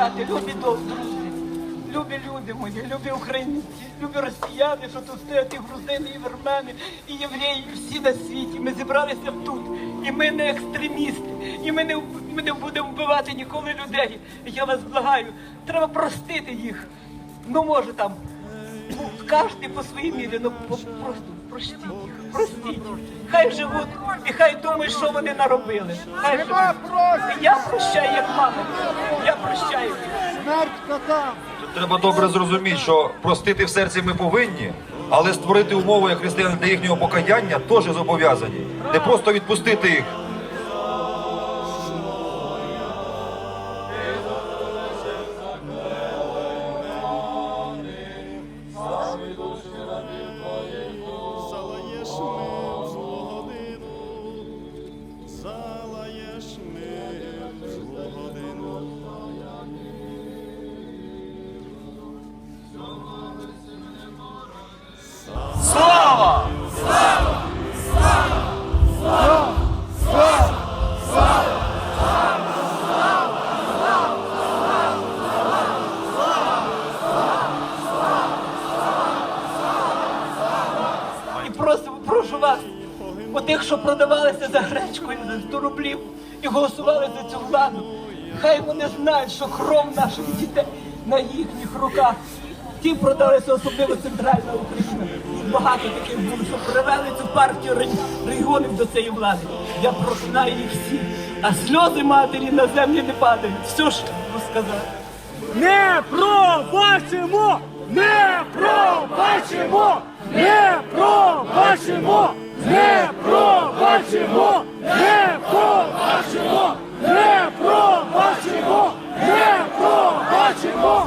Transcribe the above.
знаєте, любі друзі, любі люди мої, любі українці, любі росіяни, що тут стоять і грузини, і вірмени, і євреї, і всі на світі. Ми зібралися тут. І ми не екстремісти, і ми не, ми не будемо вбивати ніколи людей. Я вас благаю, треба простити їх. Ну, може там, ну, кожен по своїй мірі, ну просто простіть їх, простіть. Хай живуть і хай думають, що вони наробили. Хай живуть. Я прощаю, як мама. Я прощаю. Смерть котам! Треба добре зрозуміти, що простити в серці ми повинні, але створити умови як християни для їхнього покаяння теж зобов'язані. Не просто відпустити їх. Отих, що продавалися за гречкою за 100 рублів і голосували за цю владу. Хай вони знають, що кров наших дітей на їхніх руках. Ті продалися особливо центральна Україна. Багато таких було, що привели цю партію регіонів до цієї влади. Я проклинаю їх всіх, а сльози матері на землі не падають. Все ж розказати. Не пробачимо! Не пробачимо! Не пробачимо! Не пробачимо! Не пробачимо! Не пробачимо! Не пробачимо!